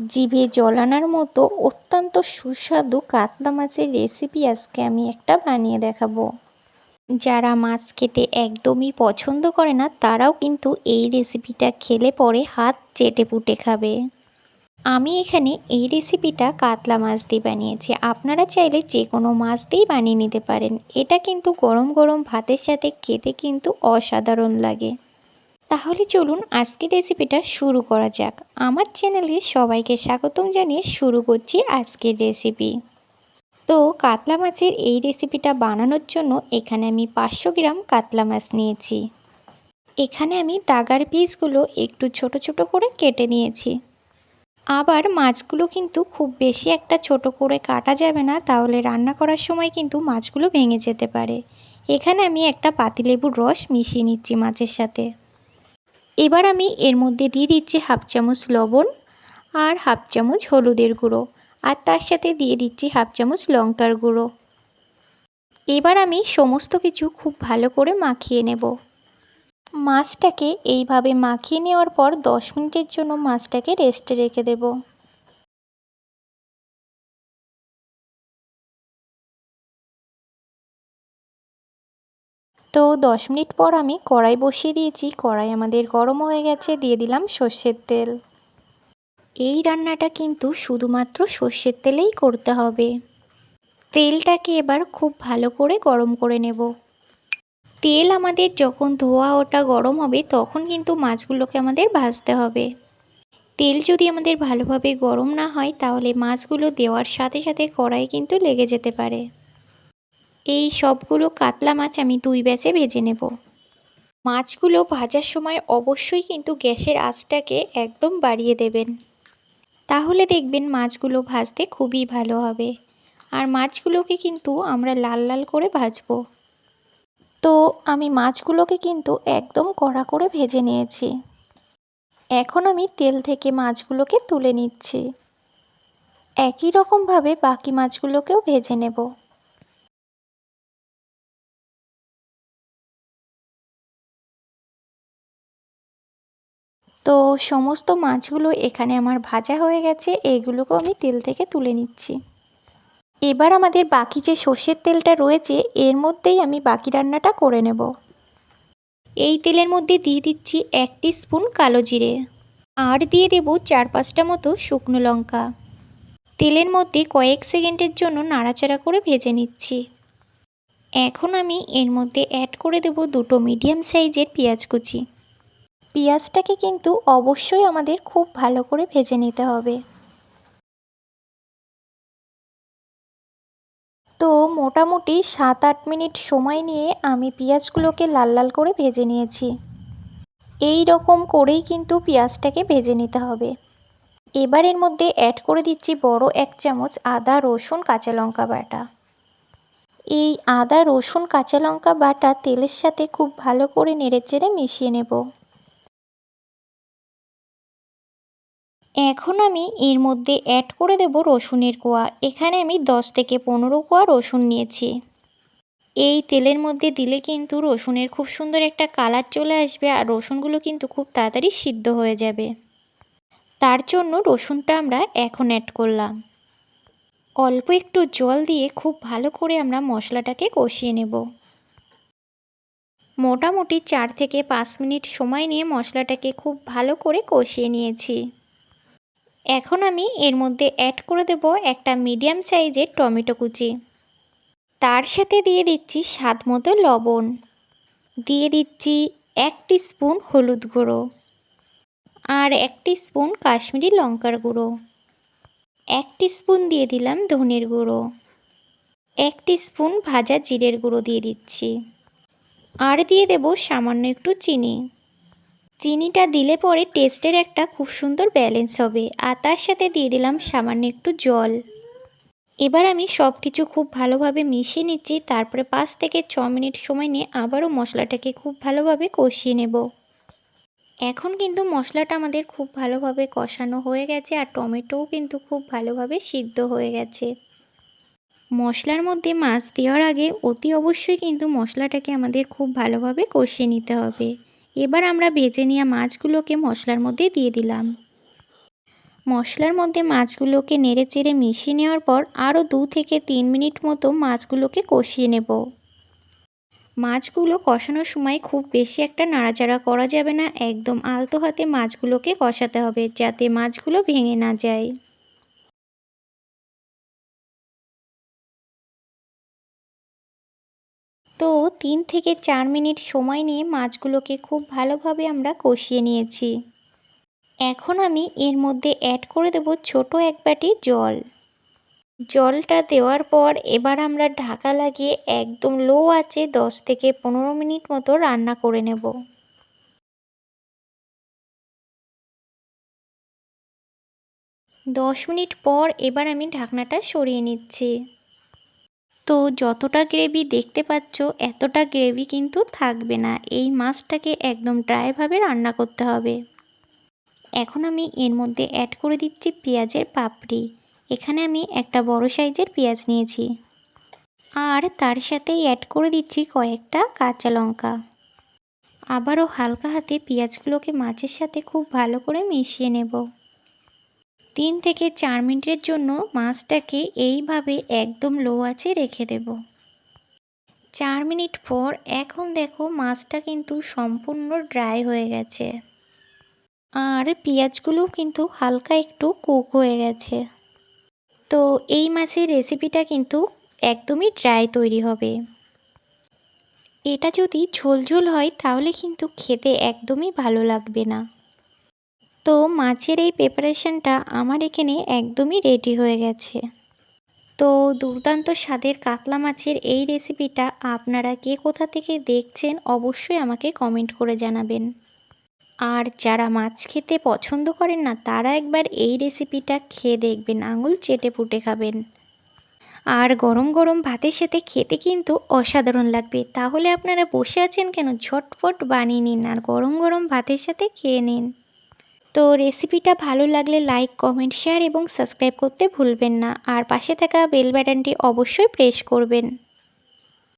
জিভে জল আনার মতো অত্যন্ত সুস্বাদু কাতলা মাছের রেসিপি আজকে আমি একটা বানিয়ে দেখাবো। যারা মাছ খেতে একদমই পছন্দ করে না, তারাও কিন্তু এই রেসিপিটা খেলে পরে হাত চেটে পুটে খাবে। আমি এখানে এই রেসিপিটা কাতলা মাছ দিয়ে বানিয়েছি। আপনারা চাইলে যে কোনো মাছ দিয়েই বানিয়ে নিতে পারেন। এটা কিন্তু গরম গরম ভাতের সাথে খেতে কিন্তু অসাধারণ লাগে। তাহলে চলুন আজকের রেসিপিটা শুরু করা যাক। আমার চ্যানেলে সবাইকে স্বাগতম জানিয়ে শুরু করছি আজকের রেসিপি। তো কাতলা মাছের এই রেসিপিটা বানানোর জন্য এখানে আমি পাঁচশো গ্রাম কাতলা মাছ নিয়েছি। এখানে আমি দাগার পিসগুলো একটু ছোট ছোট করে কেটে নিয়েছি। আবার মাছগুলো কিন্তু খুব বেশি একটা ছোট করে কাটা যাবে না, তাহলে রান্না করার সময় কিন্তু মাছগুলো ভেঙে যেতে পারে। এখানে আমি একটা পাতিলেবুর রস মিশিয়ে নিচ্ছি মাছের সাথে। এবার আমি এর মধ্যে দিয়ে দিচ্ছি হাফ চামচ লবণ আর হাফ চামচ হলুদের গুঁড়ো। আর তার সাথে দিয়ে দিচ্ছি হাফ চামচ লঙ্কার গুঁড়ো। এবার আমি সমস্ত কিছু খুব ভালো করে মাখিয়ে নেব। মাছটাকে এইভাবে মাখিয়ে নেওয়ার পর দশ মিনিটের জন্য মাছটাকে রেস্টে রেখে দেব। তো দশ মিনিট পর আমি কড়াই বসিয়ে দিয়েছি। কড়াই আমাদের গরম হয়ে গেছে, দিয়ে দিলাম সর্ষের তেল। এই রান্নাটা কিন্তু শুধুমাত্র সর্ষের তেলেই করতে হবে। তেলটাকে এবার খুব ভালো করে গরম করে নেব। তেল আমাদের যখন ধোয়া ওটা গরম হবে, তখন কিন্তু মাছগুলোকে আমাদের ভাজতে হবে। তেল যদি আমাদের ভালোভাবে গরম না হয়, তাহলে মাছগুলো দেওয়ার সাথে সাথে কড়াই কিন্তু লেগে যেতে পারে। এই সবগুলো কাতলা মাছ আমি দুই ব্যাচে ভেজে নেব। মাছগুলো ভাজার সময় অবশ্যই কিন্তু গ্যাসের আঁচটাকে একদম বাড়িয়ে দেবেন। তাহলে দেখবেন মাছগুলো ভাজতে খুবই ভালো হবে। আর মাছগুলোকে কিন্তু আমরা লাল লাল করে ভাজবো। তো আমি মাছগুলোকে কিন্তু একদম কড়া করে ভেজে নিয়েছি। এখন আমি তেল থেকে মাছগুলোকে তুলে নিচ্ছি। একই রকমভাবে বাকি মাছগুলোকেও ভেজে নেব। তো সমস্ত মাছগুলো এখানে আমার ভাজা হয়ে গেছে, এইগুলোকেও আমি তেল থেকে তুলে নিচ্ছি। এবার আমাদের বাকি যে সর্ষের তেলটা রয়েছে, এর মধ্যেই আমি বাকি রান্নাটা করে নেব। এই তেলের মধ্যে দিয়ে দিচ্ছি এক স্পুন কালো জিরে আর দিয়ে দেব চার পাঁচটা মতো শুকনো লঙ্কা। তেলের মধ্যে কয়েক সেকেন্ডের জন্য নাড়াচাড়া করে ভেজে নিচ্ছি। এখন আমি এর মধ্যে অ্যাড করে দেব দুটো মিডিয়াম সাইজের পেঁয়াজ কুচি। পেঁয়াজটাকে কিন্তু অবশ্যই আমাদের খুব ভালো করে ভেজে নিতে হবে। তো মোটামুটি সাত আট মিনিট সময় নিয়ে আমি পেঁয়াজগুলোকে লাল লাল করে ভেজে নিয়েছি। এই রকম করেই কিন্তু পেঁয়াজটাকে ভেজে নিতে হবে। এবার এর মধ্যে অ্যাড করে দিচ্ছি বড় এক চামচ আদা, রসুন, কাঁচা লঙ্কা বাটা। এই আদা, রসুন, কাঁচা লঙ্কা বাটা তেলের সাথে খুব ভালো করে নেড়েচেড়ে মিশিয়ে নেব। এখন আমি এর মধ্যে অ্যাড করে দেব রসুনের কোয়া। এখানে আমি দশ থেকে পনেরো কোয়া রসুন নিয়েছি। এই তেলের মধ্যে দিলে কিন্তু রসুনের খুব সুন্দর একটা কালার চলে আসবে আর রসুনগুলো কিন্তু খুব তাড়াতাড়ি সিদ্ধ হয়ে যাবে। তার জন্য রসুনটা আমরা এখন অ্যাড করলাম। অল্প একটু জল দিয়ে খুব ভালো করে আমরা মশলাটাকে কষিয়ে নেব। মোটামুটি চার থেকে পাঁচ মিনিট সময় নিয়ে মশলাটাকে খুব ভালো করে কষিয়ে নিয়েছি। এখন আমি এর মধ্যে অ্যাড করে দেব একটা মিডিয়াম সাইজের টমেটো কুচি। তার সাথে দিয়ে দিচ্ছি স্বাদ মতো লবণ। দিয়ে দিচ্ছি এক স্পুন হলুদ গুঁড়ো আর এক স্পুন কাশ্মীরি লঙ্কার গুঁড়ো। এক স্পুন দিয়ে দিলাম ধনের গুঁড়ো। এক স্পুন ভাজা জিরের গুঁড়ো দিয়ে দিচ্ছি। আর দিয়ে দেব সামান্য একটু চিনি। চিনিটা দিলে পরে টেস্টের একটা খুব সুন্দর ব্যালেন্স হবে। আর তার সাথে দিয়ে দিলাম সামান্য একটু জল। এবার আমি সব কিছু খুব ভালোভাবে মিশিয়ে নিচ্ছি। তারপরে পাঁচ থেকে ছ মিনিট সময় নিয়ে আবারও মশলাটাকে খুব ভালোভাবে কষিয়ে নেব। এখন কিন্তু মশলাটা আমাদের খুব ভালোভাবে কষানো হয়ে গেছে আর টমেটোও কিন্তু খুব ভালোভাবে সিদ্ধ হয়ে গেছে। মশলার মধ্যে মাছ দেওয়ার আগে অতি অবশ্যই কিন্তু মশলাটাকে আমাদের খুব ভালোভাবে কষিয়ে নিতে হবে। এবার আমরা ভেজে নেওয়া মাছগুলোকে মশলার মধ্যে দিয়ে দিলাম। মশলার মধ্যে মাছগুলোকে নেড়ে চেড়ে মিশিয়ে নেওয়ার পর আরও দু থেকে তিন মিনিট মতো মাছগুলোকে কষিয়ে নেব। মাছগুলো কষানোর সময় খুব বেশি একটা নাড়াচাড়া করা যাবে না, একদম আলতো হাতে মাছগুলোকে কষাতে হবে যাতে মাছগুলো ভেঙে না যায়। তো তিন থেকে চার মিনিট সময় নিয়ে মাছগুলোকে খুব ভালোভাবে আমরা কষিয়ে নিয়েছি। এখন আমি এর মধ্যে অ্যাড করে দেব ছোট এক বাটি জল। জলটা দেওয়ার পর এবার আমরা ঢাকা লাগিয়ে একদম লো আছে দশ থেকে পনেরো মিনিট মতো রান্না করে নেব। দশ মিনিট পর এবার আমি ঢাকনাটা সরিয়ে নিচ্ছি। তো যতটা গ্রেভি দেখতে পাচ্ছ, এতটা গ্রেভি কিন্তু থাকবে না। এই মাছটাকে একদম ড্রাইভাবে রান্না করতে হবে। এখন আমি এর মধ্যে অ্যাড করে দিচ্ছি পেঁয়াজের পাপড়ি। এখানে আমি একটা বড় সাইজের পেঁয়াজ নিয়েছি। আর তার সাথেই অ্যাড করে দিচ্ছি কয়েকটা কাঁচা লঙ্কা। আবারও হালকা হাতে পেঁয়াজগুলোকে মাছের সাথে খুব ভালো করে মিশিয়ে নেব। তিন থেকে চার মিনিটের জন্য মাছটাকে এইভাবে একদম লো আছে রেখে দেব। চার মিনিট পর এখন দেখো মাছটা কিন্তু সম্পূর্ণ ড্রাই হয়ে গেছে। আর পেঁয়াজগুলোও কিন্তু হালকা একটু কুক হয়ে গেছে। তো এই মাছের রেসিপিটা কিন্তু একদমই ড্রাই তৈরি হবে। এটা যদি ঝোল ঝোল হয় তাহলে কিন্তু খেতে একদমই ভালো লাগবে না। তো মাছের এই প্রিপারেশনটা আমার এখানে একদমই রেডি হয়ে গেছে। তো দুর্দান্ত স্বাদের কাতলা মাছের এই রেসিপিটা আপনারা কে কোথা থেকে দেখছেন অবশ্যই আমাকে কমেন্ট করে জানাবেন। আর যারা মাছ খেতে পছন্দ করেন না, তারা একবার এই রেসিপিটা খেয়ে দেখবেন, আঙুল চেটে পুটে খাবেন। আর গরম গরম ভাতের সাথে খেতে কিন্তু অসাধারণ লাগবে। তাহলে আপনারা বসে আছেন কেন? ঝটপট বানিয়ে নিন আর গরম গরম ভাতের সাথে খেয়ে নিন। তো রেসিপিটা ভালো লাগলে লাইক কমেন্ট শেয়ার এবং সাবস্ক্রাইব করতে ভুলবেন না। আর পাশে থাকা বেল বাটনটি অবশ্যই প্রেস করবেন।